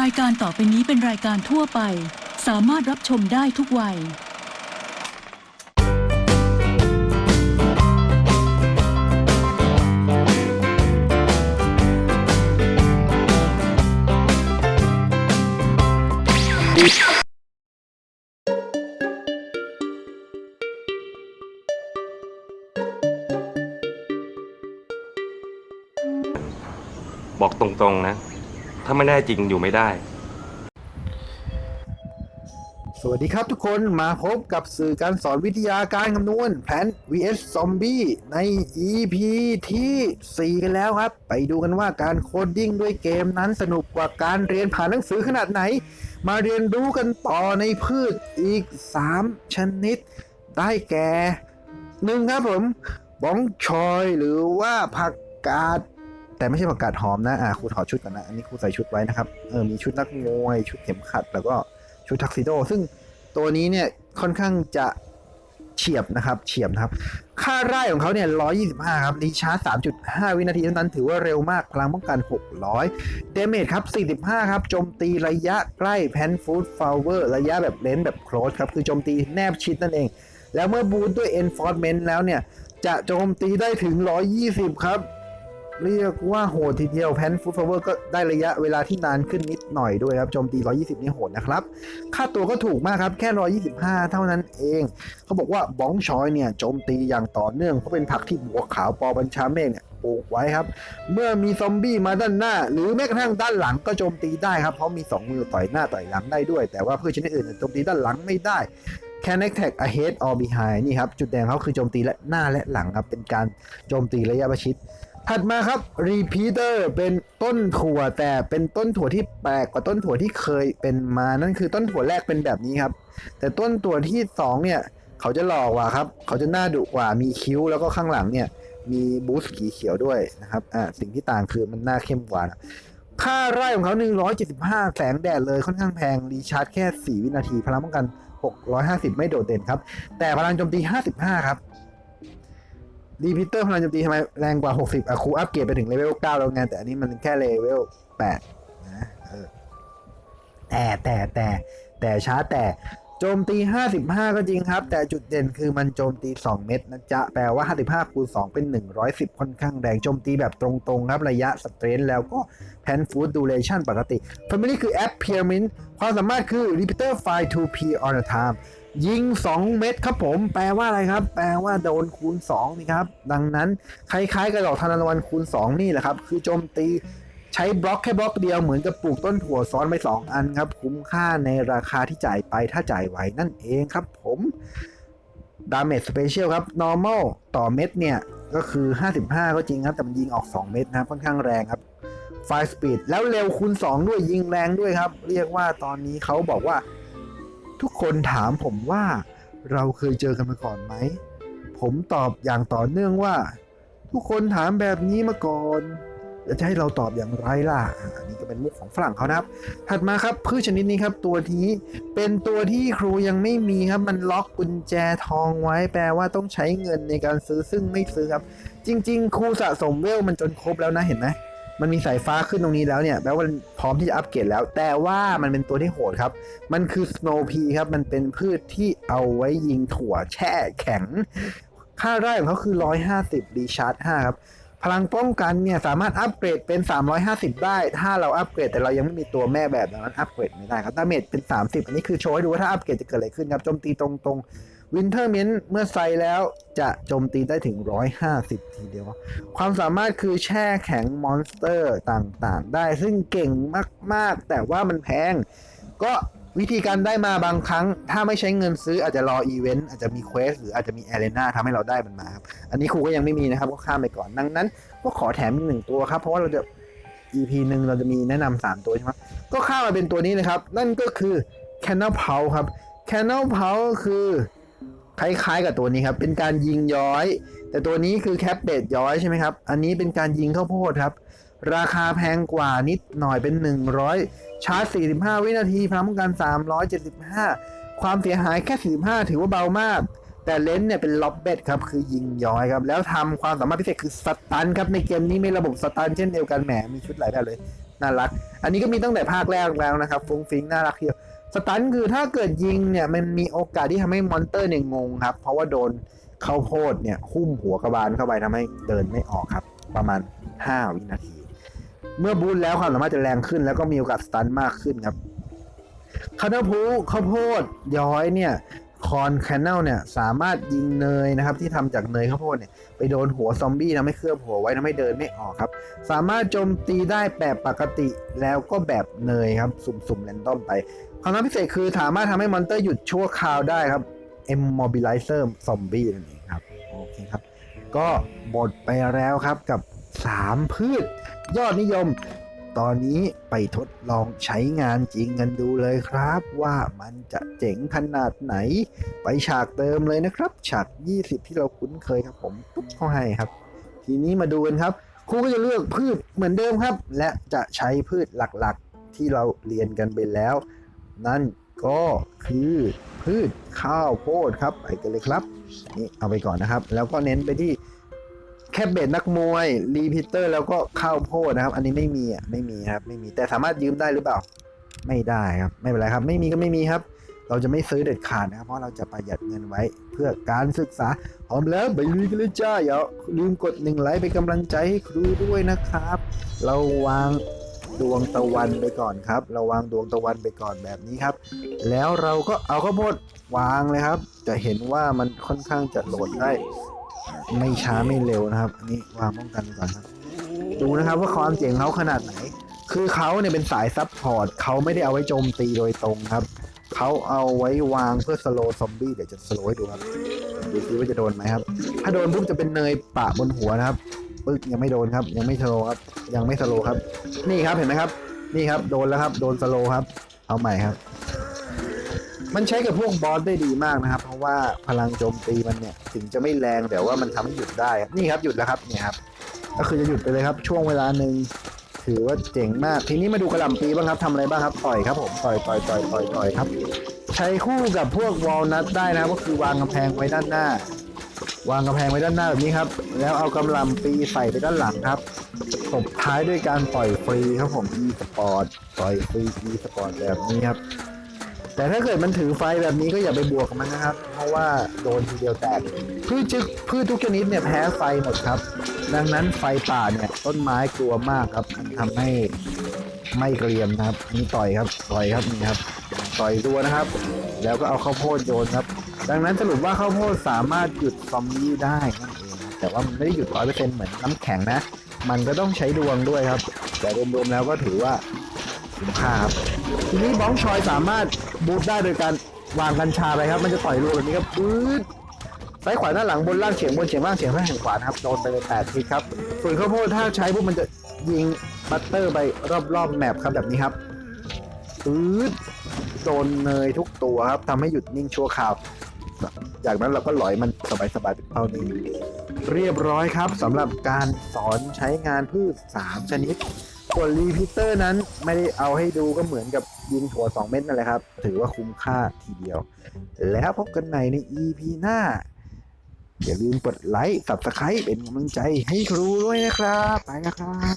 รายการต่อไปนี้เป็นรายการทั่วไป สามารถรับชมได้ทุกวัย บอกตรงๆนะ ถ้าไม่แน่จริงอยู่ไม่ได้ สวัสดีครับทุกคนมาพบกับสื่อการสอนวิทยาการคำนวณแผน vs zombie ใน EP ที่ 4 กันแล้วครับ ไปดูกันว่าการโคดดิ้งด้วยเกมนั้นสนุกกว่าการเรียนผ่านหนังสือขนาดไหน มาเรียนรู้กันต่อในพืชอีก 3 ชนิด ได้แก่หนึ่งครับผมบ้องชอยหรือว่าผักกาด แต่ไม่ใช่ผักกาดหอมนะอ่าครูถอดชุดก่อนนะ อันนี้ครูใส่ชุดไว้นะครับ เออ มีชุดนักมวย ชุดเข็มขัด แล้วก็ชุดทักซิโด ซึ่งตัวนี้เนี่ยค่อนข้างจะเฉียบนะครับ เฉียบนะครับ ค่าไร่ของเขาเนี่ย 125 ครับรีชาร์จ3.5 วินาทีเท่านั้น ถือว่าเร็วมาก พลังป้องกัน 600 เดเมจครับ 45 ครับ โจมตีระยะใกล้แพนฟูดฟลเวอร์ระยะแบบเลนส์แบบโคลสครับ คือโจมตีแนบชิดนั่นเอง แล้วเมื่อบูทด้วย Enforcement แล้วเนี่ย จะโจมตีได้ถึง 120 ครับ เรียกว่าโหดทีเดียวแพนฟูดฟลเวอร์ก็ได้ระยะเวลาที่นานขึ้นนิดหน่อยด้วยครับโจมตี 120 นี่โหดนะครับ ค่าตัวก็ถูกมากครับ แค่ 125 เท่านั้นเอง เขาบอกว่าบ้องชอยเนี่ยโจมตีอย่างต่อเนื่องเพราะเป็นผักที่บัวขาวปอบัญชาเมฆเนี่ยปลูกไว้ครับ เมื่อมีซอมบี้มาด้านหน้า หรือแม้กระทั่งด้านหลังก็โจมตีได้ครับเพราะมี 2 มือต่อยหน้าต่อยหลังได้ด้วย แต่ว่าเพืชชนิดอื่นโจมตีด้านหลังไม่ได้ Can attack ahead or behind นี่ครับจุดแดงเขาคือโจมตีและหน้าและหลังครับเป็นการโจมตีระยะประชิด ถัดมาครับ repeater เป็นต้นถั่วแต่เป็นต้นถั่วที่แปลกกว่าต้นถั่วที่เคยเป็นมานั่นคือต้นถั่วแรกเป็นแบบนี้ครับ แต่ต้นถั่วที่สองเนี่ยเขาจะหล่อกว่าครับ เขาจะหน้าดุกว่ามีคิ้วแล้วก็ข้างหลังเนี่ยมีบูสต์สีเขียวด้วยนะครับอ่าสิ่งที่ต่างคือมันหน้าเข้มกว่านะค่าไร่ของเขา 175 แสงแดดเลยค่อนข้างแพง รีชาร์จแค่ 4 วินาที พลังป้องกัน 650 ไม่โดดเด่นครับ แต่พลังโจมตี 55 ครับ ดีพิเตอร์พลังโจมตีทำไมแรงกว่า 60อะครูอัพเกรดไปถึงเลเวล9แล้วไงแต่อันนี้มันแค่เลเวล8นะแต่แต่แต่แต่ช้าแต่ จมตี 55 ก็จริงครับ แต่จุดเด่นคือมันโจมตี 2 เม็ดนะจ๊ะ แปลว่า 55คูณ2เป็น 110 ค่อนข้างแรง โจมตีแบบตรงๆครับ ระยะสเตรนแล้วก็แพนฟูดดูเลชันปกติ Family คือ a p p e a r m e n t ความสามารถคือ Repeater Fire 2P on a time ยิง 2 เม็ดครับผม แปลว่าอะไรครับ แปลว่าโดนคูณ 2 นี่ครับ ดังนั้นคล้ายๆกับดอกทานตะวันคูณ 2 นี่แหละครับ คือโจมตี ใช้บล็อกแค่บล็อกเดียวเหมือนกับปลูกต้นถั่วซ้อนไป2อันครับ คุ้มค่าในราคาที่จ่ายไปถ้าจ่ายไหวนั่นเองครับผมดาเมจสเปเชียลครับ normal ต่อเม็ดเนี่ย ก็คือ 55 ก็จริงครับ แต่มันยิงออก 2 เม็ดนะครับ ค่อนข้างแรงครับไฟสปีดแล้วเร็วคูณ 2 ด้วยยิงแรงด้วยครับ เรียกว่าตอนนี้เขาบอกว่า ทุกคนถามผมว่าเราเคยเจอกันมาก่อนไหม ผมตอบอย่างต่อเนื่องว่า ทุกคนถามแบบนี้มาก่อน แล้วจะให้เราตอบอย่างไรล่ะอันนี้ก็เป็นมุกของฝรั่งเขานะครับ ถัดมาครับพืชชนิดนี้ครับตัวนี้เป็นตัวที่ครูยังไม่มีครับ มันล็อกกุญแจทองไว้ แปลว่าต้องใช้เงินในการซื้อซึ่งไม่ซื้อครับ จริง ๆ ครูสะสมเวลมันจนครบแล้วนะเห็นไหมมันมีสายฟ้าขึ้นตรงนี้แล้วเนี่ยแปลว่าพร้อมที่จะอัปเกรดแล้ว แต่ว่ามันเป็นตัวที่โหดครับ มันคือ Snow Pea ครับ มันเป็นพืชที่เอาไว้ยิงถั่วแช่แข็ง ค่าไร่ของเขาคือ 150 รีชาร์จ5ครับ พลังป้องกันเนี่ยสามารถอัปเกรดเป็น 350 ได้ ถ้าเราอัปเกรดแต่เรายังไม่มีตัวแม่แบบดังนั้นอัปเกรดไม่ได้ครับดาเมจเป็น 30 อันนี้คือโชว์ให้ดูว่าถ้าอัปเกรดจะเกิดอะไรขึ้นครับโจมตีตรงๆวินเทอร์เมนเมื่อใส่แล้วจะโจมตีได้ถึง 150 ทีเดียว ความสามารถคือแช่แข็งมอนสเตอร์ต่างๆ ได้ซึ่งเก่งมากๆ แต่ว่ามันแพงก็ วิธีการได้มาบางครั้ง ถ้าไม่ใช้เงินซื้ออาจจะรออีเวนต์อาจจะมีเควสหรืออาจจะมีแอเรนาทำให้เราได้มันมาครับ อันนี้ครูก็ยังไม่มีนะครับ ก็ข้ามไปก่อน ดังนั้น ก็ขอแถมอีกหนึ่งตัวครับ เพราะว่าเราจะ EP หนึ่งเราจะมีแนะนำสามตัวใช่ไหมก็ข้ามมาเป็นตัวนี้เลยครับ นั่นก็คือ Canal p o w ครับ Canal p o w คือคล้ายๆ กับตัวนี้ครับ เป็นการยิงย้อย แต่ตัวนี้คือแคปเบดย้อยใช่ไหมครับ อันนี้เป็นการยิงข้าวโพดครับ ราคาแพงกว่านิดหน่อยเป็น 100 ชาร์จ 45 วินาทีพร้อมกัน 375 ความเสียหายแค่ 45 ถือว่าเบามาก แต่เลนส์เนี่ยเป็นล็อบเบตครับ คือยิงย้อยครับ แล้วทำความสามารถพิเศษคือสตันครับ ในเกมนี้มีระบบสตันเช่นเดียวกันแหมมีชุดหลายแบบเลย น่ารัก อันนี้ก็มีตั้งแต่ภาคแรกแล้วนะครับฟุ้งฟิ้งน่ารักเทียวสตันคือถ้าเกิดยิงเนี่ยมันมีโอกาสที่ทำให้มอนเตอร์เนี่ยงงครับ เพราะว่าโดนข้าวโพดเนี่ยหุ้มหัวกระบาลเข้าไปทำให้เดินไม่ออกครับ ประมาณ 5 วินาที เมื่อบูทแล้วความสามารถจะแรงขึ้น แล้วก็มีโอกาสสตันมากขึ้นครับคานาพูข้าวโพดย้อยเนี่ยคอนแคนเนลเนี่ยสามารถยิงเนยนะครับที่ทำจากเนยข้าวโพดเนี่ยไปโดนหัวซอมบี้ทำให้เคลือบหัวไว้ทำให้เดินไม่ออกครับ สามารถโจมตีได้แบบปกติแล้วก็แบบเนยครับ สุ่มๆแรนดอมไปความสามาพิเศษคือสามารถทำให้มอนเตอร์หยุดชั่วคราวได้ครับ Immobilizer Zombie นั่นเองครับ โอเคครับ ก็หมดไปแล้วครับกับ 3 พืช ยอดนิยม ตอนนี้ไปทดลองใช้งานจริงกันดูเลยครับ ว่ามันจะเจ๋งขนาดไหน ไปฉากเดิมเลยนะครับ ฉาก 20 ที่เราคุ้นเคยครับผมปุ๊บเข้าให้ครับ ทีนี้มาดูกันครับครูก็จะเลือกพืชเหมือนเดิมครับ และจะใช้พืชหลักๆ ที่เราเรียนกันไปแล้ว นั่นก็คือพืชข้าวโพดครับไปกันเลยครับนี่เอาไปก่อนนะครับ แล้วก็เน้นไปที่ แคบเบตนักมวยรีพิเตอร์แล้วก็ข้าวโพดนะครับ อันนี้ไม่มีอะไม่มีครับ ไม่มีแต่สามารถยืมได้หรือเปล่า ไม่ได้ครับ ไม่เป็นไรครับ ไม่มีก็ไม่มีครับ เราจะไม่ซื้อเด็ดขาดนะครับ เพราะเราจะประหยัดเงินไว้เพื่อการศึกษาพร้อมแล้วไปลุยกันเลยจ้าอย่าลืมกดหนึ่งไลค์เป็นกำลังใจให้ครูด้วยนะครับ เราวางดวงตะวันไปก่อนครับ เราวางดวงตะวันไปก่อนแบบนี้ครับ แล้วเราก็เอาข้าวโพดวางเลยครับ จะเห็นว่ามันค่อนข้างจะโหลดได้ ไม่ช้าไม่เร็วนะครับ อันนี้วางป้องกันก่อนครับ ดูนะครับว่าความเจ๋งเขาขนาดไหน คือเขาเนี่ยเป็นสายซับพอร์ตเขาไม่ได้เอาไว้โจมตีโดยตรงครับ เขาเอาไว้วางเพื่อสโลซอมบี้เดี๋ยวจะสโลให้ดูครับ ดูซิว่าจะโดนไหมครับ ถ้าโดนปุ๊บจะเป็นเนยปะบนหัวนะครับปึ๊กยังไม่โดนครับ ยังไม่สโลครับ ยังไม่สโลครับ นี่ครับเห็นไหมครับ นี่ครับ โดนแล้วครับ โดนสโลครับ เอาใหม่ครับ มันใช้กับพวกบอสได้ดีมากนะครับ เพราะว่าพลังโจมตีมันเนี่ยถึงจะไม่แรงแต่ว่ามันทำให้หยุดได้ครับนี่ครับหยุดแล้วครับเนี่ยครับก็คือจะหยุดไปเลยครับ ช่วงเวลาหนึ่งถือว่าเจ๋งมาก ทีนี้มาดูกระหล่ำปีบ้างครับทำอะไรบ้างครับต่อยครับผมต่อยต่อยต่อยต่อยต่อยครับ ใช้คู่กับพวกวอลนัทได้นะครับก็คือวางกำแพงไว้ด้านหน้า วางกำแพงไว้ด้านหน้าแบบนี้ครับ แล้วเอากำลำปีใส่ไปด้านหลังครับตบท้ายด้วยการปล่อยฟรีครับผม e sport ปล่อยฟรี e sport แบบนี้ครับ แต่ถ้าเกิดมันถือไฟแบบนี้ก็อย่าไปบวกกับมันนะครับ เพราะว่าโดนทีเดียวแตกพืชจึกพืชทุกชนิดเนี่ยแพ้ไฟหมดครับ ดังนั้นไฟป่าเนี่ยต้นไม้กลัวมากครับมันทำให้ไม่เกรียมนะครับนนี้ต่อยครับต่อยครับนี่ครับ ต่อยตัวนะครับ แล้วก็เอาข้าวโพดโยนครับ ดังนั้นสรุปว่าข้าวโพดสามารถหยุดซอมบี้ได้นั่นเองครับแต่ว่ามันไม่ได้หยุดร้อยเปอร์เซ็นต์เหมือนน้ำแข็งนะ มันก็ต้องใช้ดวงด้วยครับ แต่รวมๆแล้วก็ถือว่าคุ้มค่าครับทีนี้บ้องชอยสามารถ บูทได้โดยการวางกัญชาไปครับ มันจะต่อยรัวแบบนี้ครับปื๊ดซ้ายขวาหน้าหลังบนล่างเฉียงบนเฉียงล่างเฉียงซ้ายเฉียงขวานะครับโดนไปเลยแปดทีครับ ส่วนข้าวโพดถ้าใช้ปุ๊บมันจะยิงบัตเตอร์ไปรอบๆแมปครับแบบนี้ครับปื๊ดโดนเนยทุกตัวครับทำให้หยุดนิ่งชั่วคราว จากนั้นเราก็หลอยมันสบายๆเป็นเท่านี้เรียบร้อยครับสำหรับการสอนใช้งานพืช 3 ชนิด ส่วนรีพิเตอร์นั้นไม่ได้เอาให้ดูก็เหมือนกับยิงถั่ว 2 เม็ดนั่นแหละครับ ถือว่าคุ้มค่าทีเดียว แล้วพบกันใหม่ใน EP หน้า อย่าลืมกดไลค์ subscribe เป็นกำลังใจให้ครูด้วยนะครับ ไปนะครับ